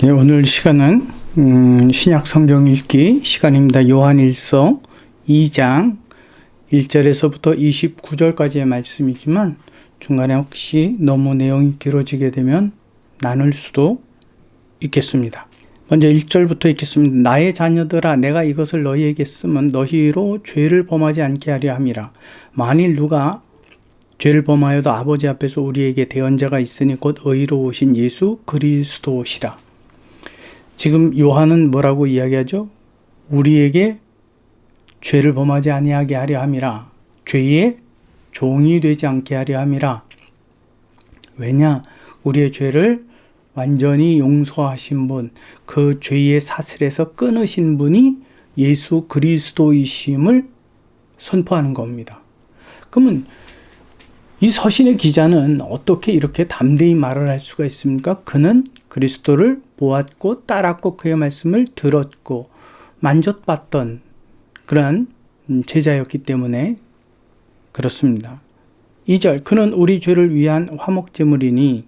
네, 오늘 시간은 음, 신약 성경 읽기 시간입니다. 요한일서 2장 1절에서부터 29절까지의 말씀이지만 중간에 혹시 너무 내용이 길어지게 되면 나눌 수도 있겠습니다. 먼저 1절부터 읽겠습니다. 나의 자녀들아 내가 이것을 너희에게 쓰면 너희로 죄를 범하지 않게 하려 함이라. 만일 누가 죄를 범하여도 아버지 앞에서 우리에게 대언자가 있으니 곧 의로우신 예수 그리스도시라. 지금 요한은 뭐라고 이야기하죠? 우리에게 죄를 범하지 아니하게 하려 함이라. 죄의 종이 되지 않게 하려 함이라. 왜냐? 우리의 죄를 완전히 용서하신 분, 그 죄의 사슬에서 끊으신 분이 예수 그리스도이심을 선포하는 겁니다. 그러면 이 서신의 기자는 어떻게 이렇게 담대히 말을 할 수가 있습니까? 그는 그리스도를 보았고 따랐고 그의 말씀을 들었고 만졌봤던 그러한 제자였기 때문에 그렇습니다. 2절 그는 우리 죄를 위한 화목제물이니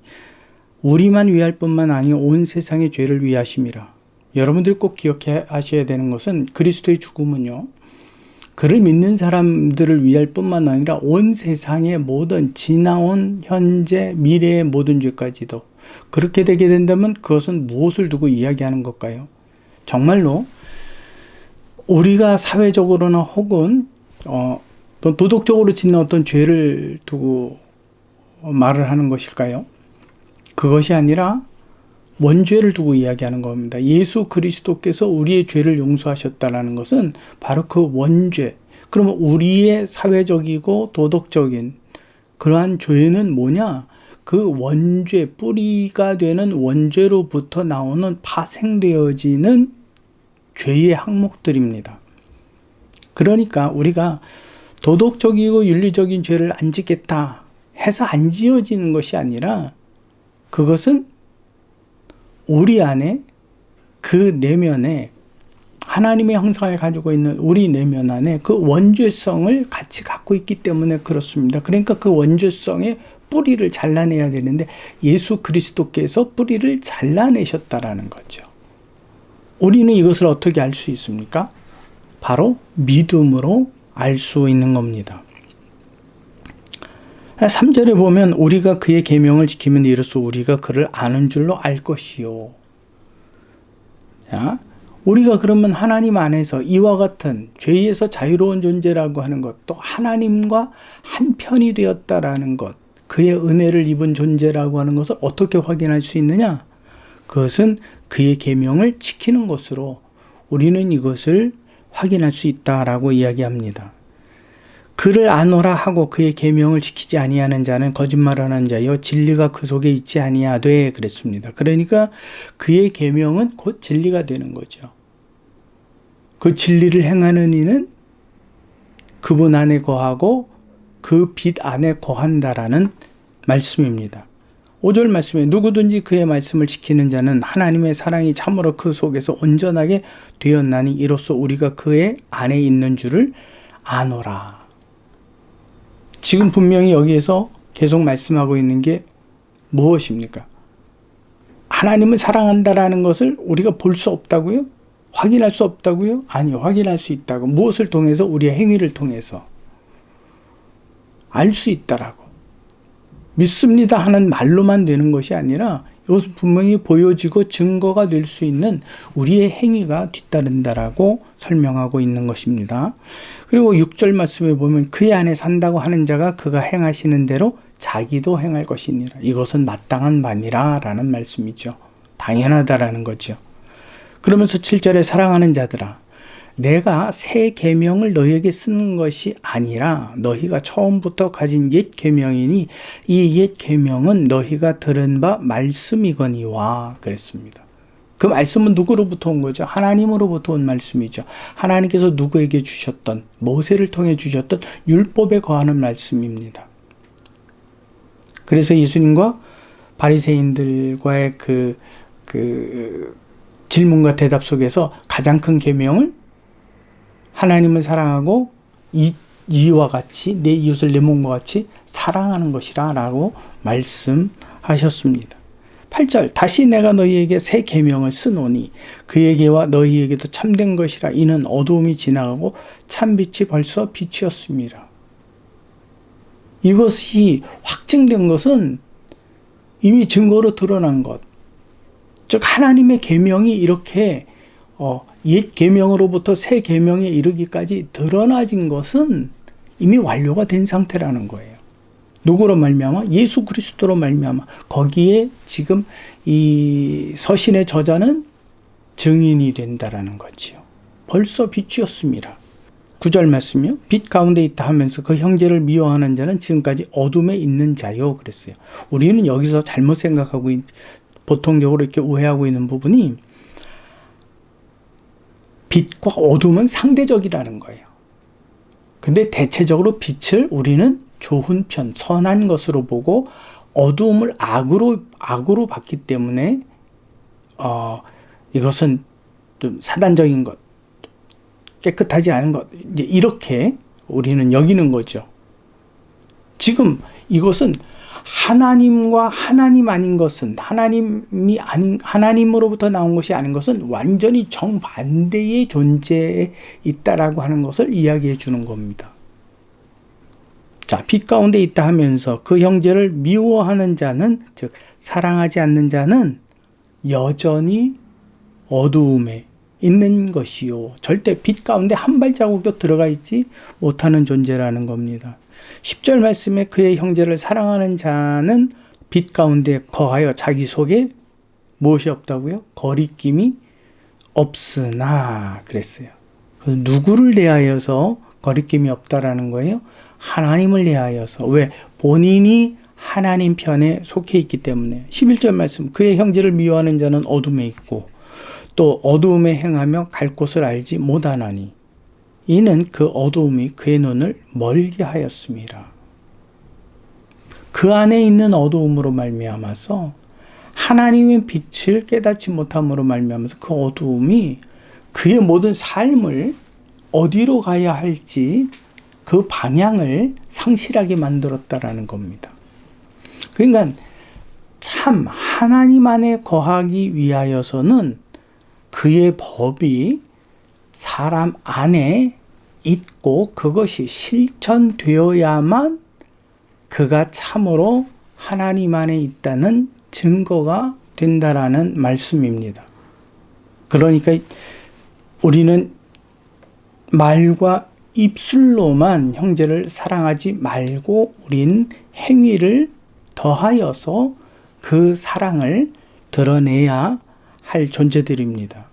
우리만 위할 뿐만 아니요 온 세상의 죄를 위하심이라. 여러분들 꼭 기억해 하셔야 되는 것은 그리스도의 죽음은요. 그를 믿는 사람들을 위할 뿐만 아니라 온 세상의 모든 지나온 현재 미래의 모든 죄까지도 그렇게 되게 된다면 그것은 무엇을 두고 이야기하는 걸까요? 정말로 우리가 사회적으로나 혹은 어, 또 도덕적으로 짓는 어떤 죄를 두고 말을 하는 것일까요? 그것이 아니라 원죄를 두고 이야기하는 겁니다. 예수 그리스도께서 우리의 죄를 용서하셨다라는 것은 바로 그 원죄. 그러면 우리의 사회적이고 도덕적인 그러한 죄는 뭐냐? 그 원죄, 뿌리가 되는 원죄로부터 나오는 파생되어지는 죄의 항목들입니다. 그러니까 우리가 도덕적이고 윤리적인 죄를 안 짓겠다 해서 안 지어지는 것이 아니라 그것은 우리 안에 그 내면에 하나님의 형상을 가지고 있는 우리 내면 안에 그 원죄성을 같이 갖고 있기 때문에 그렇습니다. 그러니까 그 원죄성의 뿌리를 잘라내야 되는데 예수 그리스도께서 뿌리를 잘라내셨다라는 거죠. 우리는 이것을 어떻게 알 수 있습니까? 바로 믿음으로 알 수 있는 겁니다. 3절에 보면 우리가 그의 계명을 지키면 이로써 우리가 그를 아는 줄로 알 것이요. 자, 우리가 그러면 하나님 안에서 이와 같은 죄에서 자유로운 존재라고 하는 것, 또 하나님과 한 편이 되었다라는 것, 그의 은혜를 입은 존재라고 하는 것을 어떻게 확인할 수 있느냐? 그것은 그의 계명을 지키는 것으로 우리는 이것을 확인할 수 있다라고 이야기합니다. 그를 아노라 하고 그의 계명을 지키지 아니하는 자는 거짓말하는 자여 진리가 그 속에 있지 아니하되 그랬습니다. 그러니까 그의 계명은 곧 진리가 되는 거죠. 그 진리를 행하는 이는 그분 안에 거하고 그 빛 안에 거한다라는 말씀입니다. 5절 말씀에 누구든지 그의 말씀을 지키는 자는 하나님의 사랑이 참으로 그 속에서 온전하게 되었나니 이로써 우리가 그의 안에 있는 줄을 아노라. 지금 분명히 여기에서 계속 말씀하고 있는 게 무엇입니까? 하나님을 사랑한다라는 것을 우리가 볼 수 없다고요? 확인할 수 없다고요? 아니요, 확인할 수 있다고. 무엇을 통해서? 우리의 행위를 통해서. 알 수 있다라고. 믿습니다 하는 말로만 되는 것이 아니라 이것은 분명히 보여지고 증거가 될 수 있는 우리의 행위가 뒤따른다라고 설명하고 있는 것입니다. 그리고 6절 말씀에 보면 그의 안에 산다고 하는 자가 그가 행하시는 대로 자기도 행할 것이니라. 이것은 마땅한 바니라라는 말씀이죠. 당연하다라는 거죠. 그러면서 7절에 사랑하는 자들아 내가 새 계명을 너희에게 쓰는 것이 아니라 너희가 처음부터 가진 옛 계명이니 이 옛 계명은 너희가 들은 바 말씀이거니와 그랬습니다. 그 말씀은 누구로부터 온 거죠? 하나님으로부터 온 말씀이죠. 하나님께서 누구에게 주셨던 모세를 통해 주셨던 율법에 거하는 말씀입니다. 그래서 예수님과 바리새인들과의 그, 그 질문과 대답 속에서 가장 큰 계명을 하나님을 사랑하고 이, 이와 같이 내 이웃을 내 몸과 같이 사랑하는 것이라 라고 말씀하셨습니다. 8절 다시 내가 너희에게 새 계명을 쓰노니 그에게와 너희에게도 참된 것이라 이는 어두움이 지나가고 참빛이 벌써 빛이었습니다. 이것이 확증된 것은 이미 증거로 드러난 것. 즉 하나님의 계명이 이렇게 어, 옛 계명으로부터 새 계명에 이르기까지 드러나진 것은 이미 완료가 된 상태라는 거예요. 누구로 말미암아 예수 그리스도로 말미암아 거기에 지금 이 서신의 저자는 증인이 된다라는 거지요. 벌써 빛이었습니다. 구절 말씀이요. 빛 가운데 있다 하면서 그 형제를 미워하는 자는 지금까지 어둠에 있는 자요. 그랬어요. 우리는 여기서 잘못 생각하고 보통적으로 이렇게 오해하고 있는 부분이 빛과 어둠은 상대적이라는 거예요. 근데 대체적으로 빛을 우리는 좋은 편, 선한 것으로 보고 어두움을 악으로 악으로 봤기 때문에 어 이것은 좀 사단적인 것, 깨끗하지 않은 것 이제 이렇게 우리는 여기는 거죠. 지금 이것은 하나님과 하나님 아닌 것은 하나님이 아닌 하나님으로부터 나온 것이 아닌 것은 완전히 정반대의 존재에 있다라고 하는 것을 이야기해 주는 겁니다. 자, 빛 가운데 있다 하면서 그 형제를 미워하는 자는 즉 사랑하지 않는 자는 여전히 어두움에 있는 것이요. 절대 빛 가운데 한 발자국도 들어가 있지 못하는 존재라는 겁니다. 10절 말씀에 그의 형제를 사랑하는 자는 빛 가운데 거하여 자기 속에 무엇이 없다고요? 거리낌이 없으나 그랬어요. 누구를 대하여서 거리낌이 없다라는 거예요? 하나님을 대하여서 왜 본인이 하나님 편에 속해 있기 때문에 11절 말씀 그의 형제를 미워하는 자는 어둠에 있고 또 어두움에 행하며 갈 곳을 알지 못하나니 이는 그 어두움이 그의 눈을 멀게 하였습니다. 그 안에 있는 어두움으로 말미암아서 하나님의 빛을 깨닫지 못함으로 말미암아서 그 어두움이 그의 모든 삶을 어디로 가야 할지 그 방향을 상실하게 만들었다라는 겁니다. 그러니까 참 하나님 안에 거하기 위하여서는 그의 법이 사람 안에 있고 그것이 실천되어야만 그가 참으로 하나님 안에 있다는 증거가 된다라는 말씀입니다. 그러니까 우리는 말과 입술로만 형제를 사랑하지 말고 우린 행위를 더하여서 그 사랑을 드러내야 할 존재들입니다.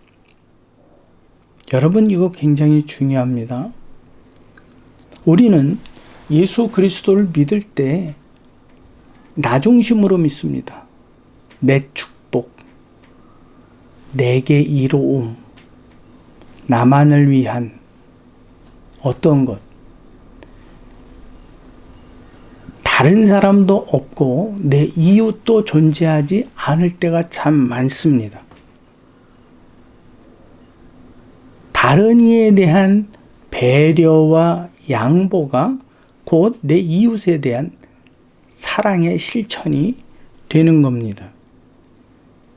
여러분, 이거 굉장히 중요합니다. 우리는 예수 그리스도를 믿을 때, 나 중심으로 믿습니다. 내 축복, 내게 이로움, 나만을 위한 어떤 것, 다른 사람도 없고 내 이웃도 존재하지 않을 때가 참 많습니다. 다른 이에 대한 배려와 양보가 곧 내 이웃에 대한 사랑의 실천이 되는 겁니다.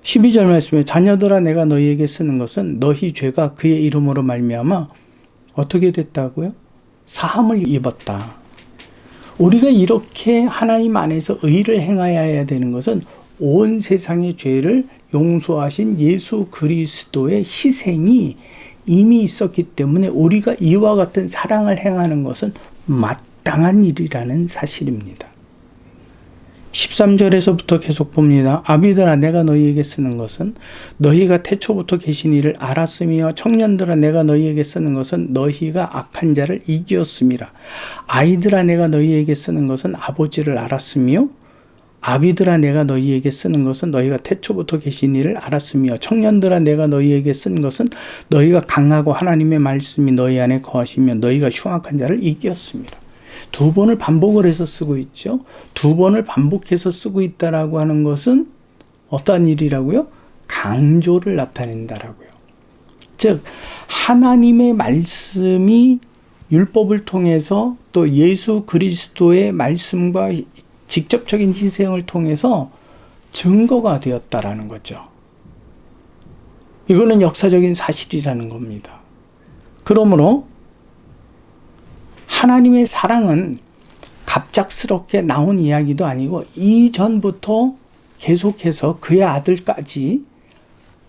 12절 말씀에 자녀들아 내가 너희에게 쓰는 것은 너희 죄가 그의 이름으로 말미암아 어떻게 됐다고요? 사함을 입었다. 우리가 이렇게 하나님 안에서 의를 행하여야 되는 것은 온 세상의 죄를 용서하신 예수 그리스도의 희생이 이미 있었기 때문에 우리가 이와 같은 사랑을 행하는 것은 마땅한 일이라는 사실입니다. 13절에서부터 계속 봅니다. 아비들아 내가 너희에게 쓰는 것은 너희가 태초부터 계신 이를 알았으며 청년들아 내가 너희에게 쓰는 것은 너희가 악한 자를 이기었음이라. 아이들아 내가 너희에게 쓰는 것은 아버지를 알았으며 아비들아 내가 너희에게 쓰는 것은 너희가 태초부터 계신 이를 알았으며 청년들아 내가 너희에게 쓴 것은 너희가 강하고 하나님의 말씀이 너희 안에 거하시며 너희가 흉악한 자를 이기었습니다. 두 번을 반복을 해서 쓰고 있죠. 두 번을 반복해서 쓰고 있다라고 하는 것은 어떠한 일이라고요? 강조를 나타낸다라고요. 즉 하나님의 말씀이 율법을 통해서 또 예수 그리스도의 말씀과 직접적인 희생을 통해서 증거가 되었다라는 거죠. 이거는 역사적인 사실이라는 겁니다. 그러므로 하나님의 사랑은 갑작스럽게 나온 이야기도 아니고 이전부터 계속해서 그의 아들까지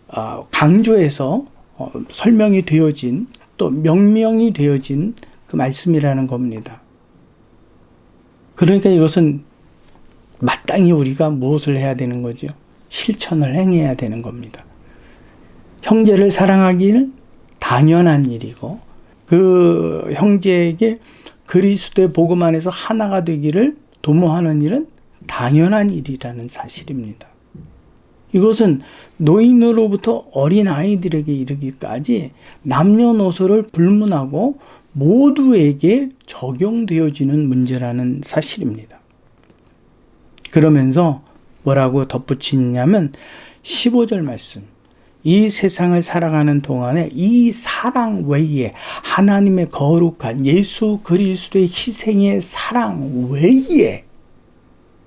어, 강조해서 어, 설명이 되어진 또 명명이 되어진 그 말씀이라는 겁니다. 그러니까 이것은 마땅히 우리가 무엇을 해야 되는 거죠? 실천을 행해야 되는 겁니다. 형제를 사랑하기는 당연한 일이고 그 형제에게 그리스도의 복음 안에서 하나가 되기를 도모하는 일은 당연한 일이라는 사실입니다. 이것은 노인으로부터 어린 아이들에게 이르기까지 남녀노소를 불문하고 모두에게 적용되어지는 문제라는 사실입니다. 그러면서 뭐라고 덧붙이냐면 15절 말씀. 이 세상을 살아가는 동안에 이 사랑 외에 하나님의 거룩한 예수 그리스도의 희생의 사랑 외에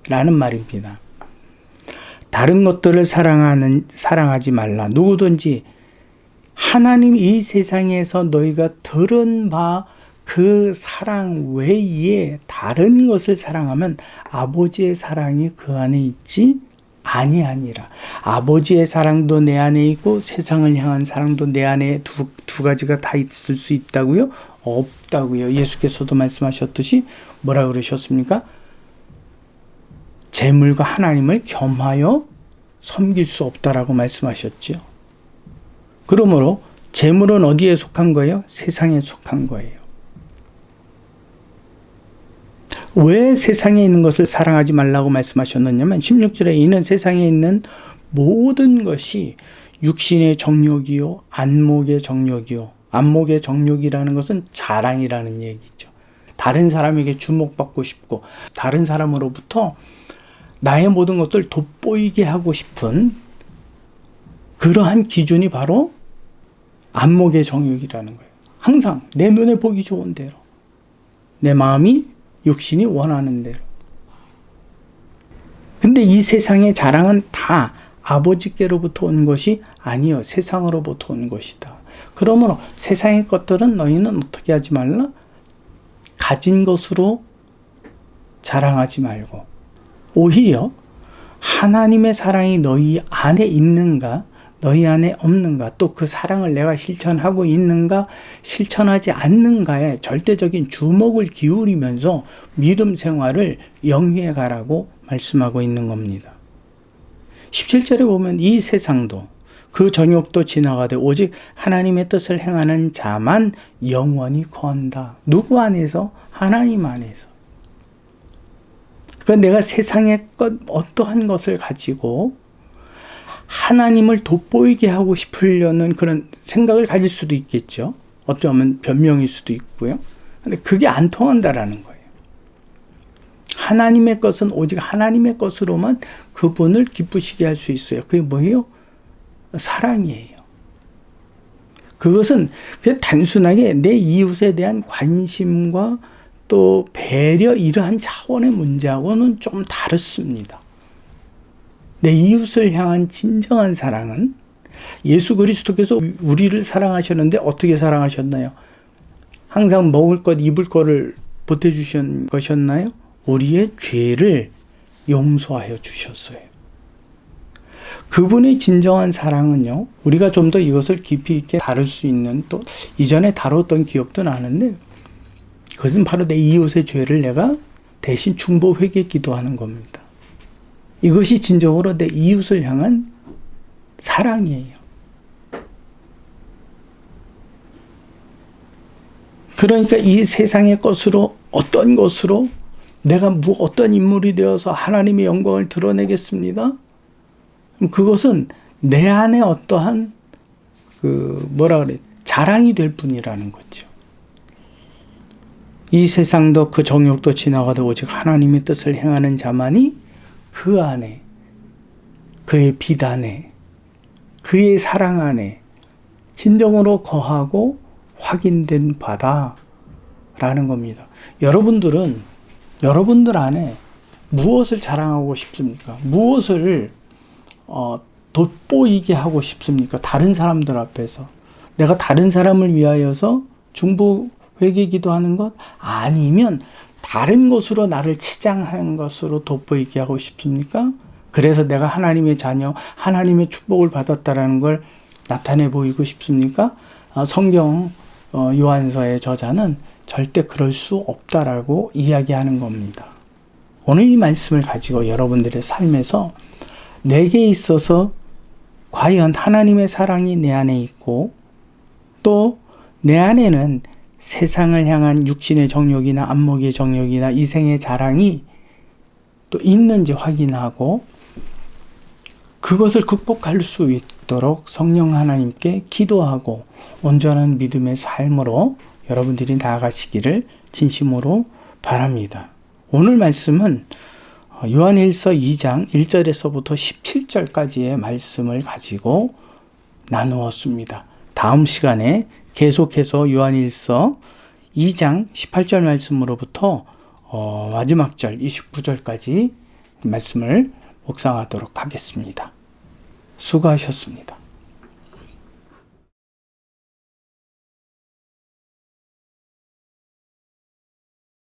라는 말입니다. 다른 것들을 사랑하는 사랑하지 말라. 누구든지 하나님 이 세상에서 너희가 들은 바 그 사랑 외에 다른 것을 사랑하면 아버지의 사랑이 그 안에 있지 아니하니라. 아버지의 사랑도 내 안에 있고 세상을 향한 사랑도 내 안에 두, 두 가지가 다 있을 수 있다고요? 없다고요. 예수께서도 말씀하셨듯이 뭐라 그러셨습니까? 재물과 하나님을 겸하여 섬길 수 없다라고 말씀하셨지요. 그러므로 재물은 어디에 속한 거예요? 세상에 속한 거예요. 왜 세상에 있는 것을 사랑하지 말라고 말씀하셨느냐면 16절에 이는 세상에 있는 모든 것이 육신의 정욕이요 안목의 정욕이요 안목의 정욕이라는 것은 자랑이라는 얘기죠. 다른 사람에게 주목받고 싶고 다른 사람으로부터 나의 모든 것들 돋보이게 하고 싶은 그러한 기준이 바로 안목의 정욕이라는 거예요. 항상 내 눈에 보기 좋은 대로 내 마음이 육신이 원하는 대로. 근데 이 세상의 자랑은 다 아버지께로부터 온 것이 아니요 세상으로부터 온 것이다. 그러므로 세상의 것들은 너희는 어떻게 하지 말라? 가진 것으로 자랑하지 말고 오히려 하나님의 사랑이 너희 안에 있는가 너희 안에 없는가 또 그 사랑을 내가 실천하고 있는가 실천하지 않는가에 절대적인 주목을 기울이면서 믿음 생활을 영위해 가라고 말씀하고 있는 겁니다. 17절에 보면 이 세상도 그 정욕도 지나가되 오직 하나님의 뜻을 행하는 자만 영원히 건다. 누구 안에서? 하나님 안에서. 그러니까 내가 세상의 것 어떠한 것을 가지고 하나님을 돋보이게 하고 싶으려는 그런 생각을 가질 수도 있겠죠. 어쩌면 변명일 수도 있고요. 근데 그게 안 통한다라는 거예요. 하나님의 것은 오직 하나님의 것으로만 그분을 기쁘시게 할 수 있어요. 그게 뭐예요? 사랑이에요. 그것은 그냥 단순하게 내 이웃에 대한 관심과 또 배려 이러한 차원의 문제하고는 좀 다릅니다. 내 이웃을 향한 진정한 사랑은 예수 그리스도께서 우리를 사랑하셨는데 어떻게 사랑하셨나요? 항상 먹을 것, 입을 것을 보태주신 것이었나요? 우리의 죄를 용서하여 주셨어요. 그분의 진정한 사랑은요, 우리가 좀 더 이것을 깊이 있게 다룰 수 있는 또 이전에 다뤘던 기억도 나는데, 그것은 바로 내 이웃의 죄를 내가 대신 중보 회개 기도하는 겁니다. 이것이 진정으로 내 이웃을 향한 사랑이에요. 그러니까 이 세상의 것으로 어떤 것으로 내가 뭐 어떤 인물이 되어서 하나님의 영광을 드러내겠습니다. 그것은 내 안에 어떠한 그 뭐라 그래 자랑이 될 뿐이라는 거죠. 이 세상도 그 정욕도 지나가도 오직 하나님의 뜻을 행하는 자만이 그 안에, 그의 비단에, 그의 사랑 안에 진정으로 거하고 확인된 바다라는 겁니다. 여러분들은 여러분들 안에 무엇을 자랑하고 싶습니까? 무엇을 어, 돋보이게 하고 싶습니까? 다른 사람들 앞에서. 내가 다른 사람을 위하여서 중보 회개 기도하는 것 아니면 다른 것으로 나를 치장하는 것으로 돋보이게 하고 싶습니까? 그래서 내가 하나님의 자녀, 하나님의 축복을 받았다라는 걸 나타내 보이고 싶습니까? 아, 성경 어, 요한서의 저자는 절대 그럴 수 없다라고 이야기하는 겁니다. 오늘 이 말씀을 가지고 여러분들의 삶에서 내게 있어서 과연 하나님의 사랑이 내 안에 있고 또 내 안에는 세상을 향한 육신의 정욕이나 안목의 정욕이나 이생의 자랑이 또 있는지 확인하고 그것을 극복할 수 있도록 성령 하나님께 기도하고 온전한 믿음의 삶으로 여러분들이 나아가시기를 진심으로 바랍니다. 오늘 말씀은 요한일서 2장 1절에서부터 17절까지의 말씀을 가지고 나누었습니다. 다음 시간에 계속해서 요한일서 2장 18절 말씀으로부터 어, 마지막 절 29절까지 말씀을 묵상하도록 하겠습니다. 수고하셨습니다.